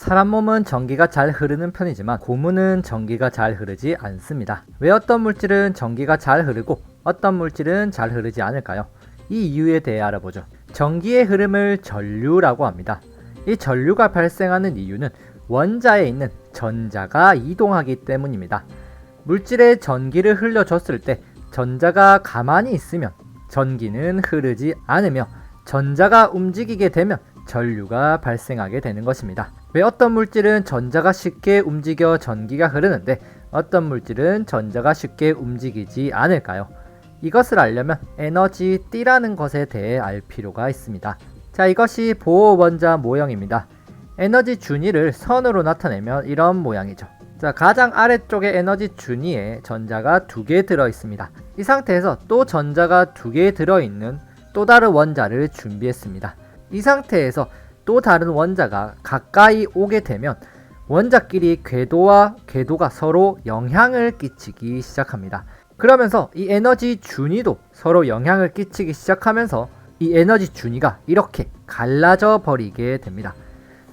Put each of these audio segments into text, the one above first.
사람 몸은 전기가 잘 흐르는 편이지만 고무는 전기가 잘 흐르지 않습니다. 왜 어떤 물질은 전기가 잘 흐르고 어떤 물질은 잘 흐르지 않을까요? 이 이유에 대해 알아보죠. 전기의 흐름을 전류라고 합니다. 이 전류가 발생하는 이유는 원자에 있는 전자가 이동하기 때문입니다. 물질에 전기를 흘려줬을 때 전자가 가만히 있으면 전기는 흐르지 않으며 전자가 움직이게 되면 전류가 발생하게 되는 것입니다. 왜 어떤 물질은 전자가 쉽게 움직여 전기가 흐르는데 어떤 물질은 전자가 쉽게 움직이지 않을까요? 이것을 알려면 에너지 T라는 것에 대해 알 필요가 있습니다. 자, 이것이 보호 원자 모형입니다. 에너지 준위를 선으로 나타내면 이런 모양이죠. 자, 가장 아래쪽에 에너지 준위에 전자가 두 개 들어 있습니다. 이 상태에서 또 전자가 두 개 들어 있는 또 다른 원자를 준비했습니다. 이 상태에서 또 다른 원자가 가까이 오게 되면 원자끼리 궤도와 궤도가 서로 영향을 끼치기 시작합니다. 그러면서 이 에너지 준위도 서로 영향을 끼치기 시작하면서 이 에너지 준위가 이렇게 갈라져 버리게 됩니다.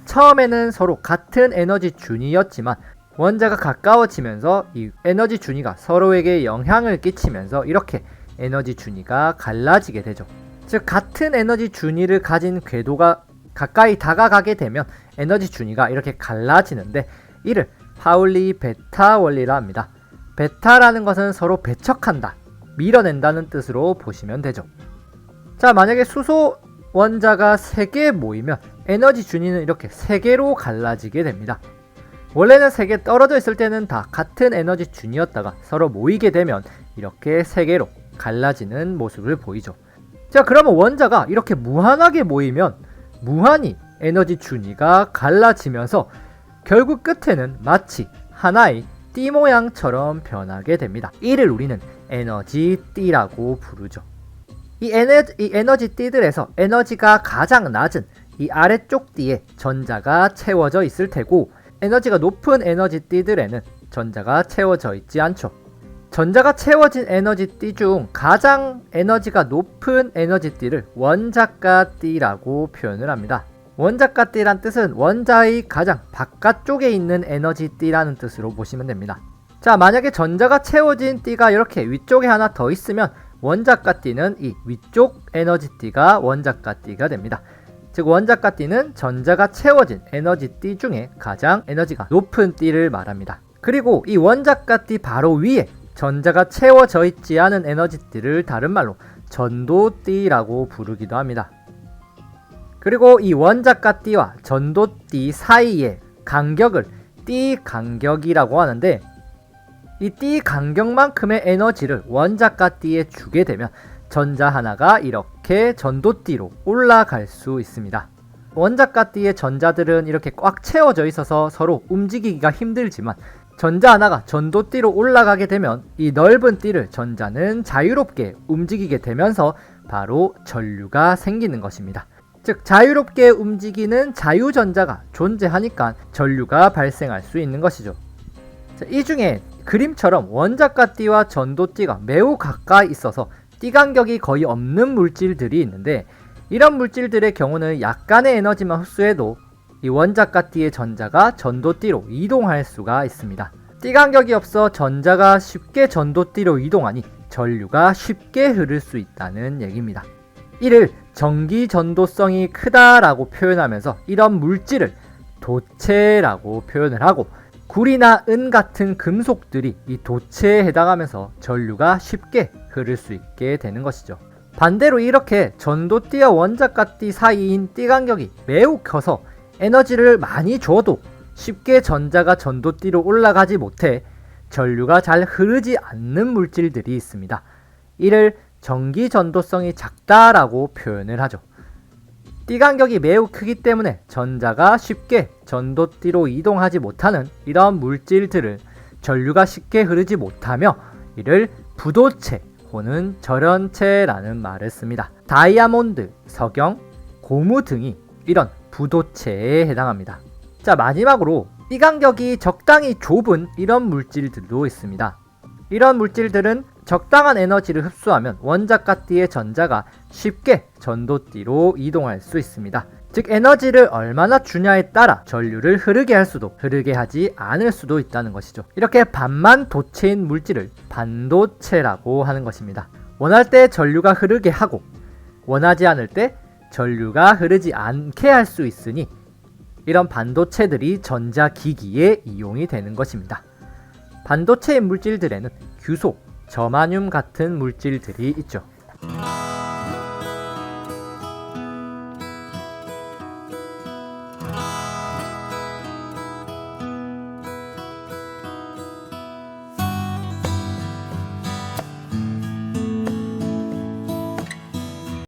처음에는 서로 같은 에너지 준위였지만 원자가 가까워지면서 이 에너지 준위가 서로에게 영향을 끼치면서 이렇게 에너지 준위가 갈라지게 되죠. 즉 같은 에너지 준위를 가진 궤도가 가까이 다가가게 되면 에너지 준위가 이렇게 갈라지는데 이를 파울리 베타 원리라 합니다. 베타라는 것은 서로 배척한다, 밀어낸다는 뜻으로 보시면 되죠. 자, 만약에 수소 원자가 3개 모이면 에너지 준위는 이렇게 3개로 갈라지게 됩니다. 원래는 3개 떨어져 있을 때는 다 같은 에너지 준이었다가 서로 모이게 되면 이렇게 3개로 갈라지는 모습을 보이죠. 자, 그러면 원자가 이렇게 무한하게 모이면 무한히 에너지 준위가 갈라지면서 결국 끝에는 마치 하나의 띠 모양처럼 변하게 됩니다. 이를 우리는 에너지 띠라고 부르죠. 이, 에너, 이 에너지 띠들에서 에너지가 가장 낮은 이 아래쪽 띠에 전자가 채워져 있을 테고 에너지가 높은 에너지 띠들에는 전자가 채워져 있지 않죠. 전자가 채워진 에너지 띠 중 가장 에너지가 높은 에너지 띠를 원자가 띠라고 표현을 합니다. 원자가 띠란 뜻은 원자의 가장 바깥쪽에 있는 에너지 띠라는 뜻으로 보시면 됩니다. 자, 만약에 전자가 채워진 띠가 이렇게 위쪽에 하나 더 있으면 원자가 띠는 이 위쪽 에너지 띠가 원자가 띠가 됩니다. 즉 원자가 띠는 전자가 채워진 에너지 띠 중에 가장 에너지가 높은 띠를 말합니다. 그리고 이 원자가 띠 바로 위에 전자가 채워져 있지 않은 에너지띠를 다른 말로 전도띠라고 부르기도 합니다. 그리고 이 원자가띠와 전도띠 사이의 간격을 띠 간격이라고 하는데 이 띠 간격만큼의 에너지를 원자가띠에 주게 되면 전자 하나가 이렇게 전도띠로 올라갈 수 있습니다. 원자가띠의 전자들은 이렇게 꽉 채워져 있어서 서로 움직이기가 힘들지만 전자 하나가 전도띠로 올라가게 되면 이 넓은 띠를 전자는 자유롭게 움직이게 되면서 바로 전류가 생기는 것입니다. 즉 자유롭게 움직이는 자유전자가 존재하니까 전류가 발생할 수 있는 것이죠. 자, 이 중에 그림처럼 원자가 띠와 전도띠가 매우 가까이 있어서 띠 간격이 거의 없는 물질들이 있는데 이런 물질들의 경우는 약간의 에너지만 흡수해도 이 원자가 띠의 전자가 전도띠로 이동할 수가 있습니다. 띠 간격이 없어 전자가 쉽게 전도띠로 이동하니 전류가 쉽게 흐를 수 있다는 얘기입니다. 이를 전기 전도성이 크다라고 표현하면서 이런 물질을 도체라고 표현을 하고 구리나 은 같은 금속들이 이 도체에 해당하면서 전류가 쉽게 흐를 수 있게 되는 것이죠. 반대로 이렇게 전도띠와 원자가띠 사이인 띠 간격이 매우 커서 에너지를 많이 줘도 쉽게 전자가 전도띠로 올라가지 못해 전류가 잘 흐르지 않는 물질들이 있습니다. 이를 전기 전도성이 작다라고 표현을 하죠. 띠 간격이 매우 크기 때문에 전자가 쉽게 전도띠로 이동하지 못하는 이런 물질들을 전류가 쉽게 흐르지 못하며 이를 부도체 혹은 절연체라는 말을 씁니다. 다이아몬드, 석영, 고무 등이 이런 부도체에 해당합니다. 자 마지막으로 이 간격이 적당히 좁은 이런 물질들도 있습니다. 이런 물질들은 적당한 에너지를 흡수하면 원자가띠의 전자가 쉽게 전도띠로 이동할 수 있습니다. 즉 에너지를 얼마나 주냐에 따라 전류를 흐르게 할 수도 흐르게 하지 않을 수도 있다는 것이죠. 이렇게 반만 도체인 물질을 반도체라고 하는 것입니다. 원할 때 전류가 흐르게 하고 원하지 않을 때 전류가 흐르지 않게 할 수 있으니 이런 반도체들이 전자기기에 이용이 되는 것입니다. 반도체의 물질들에는 규소, 저마늄 같은 물질들이 있죠.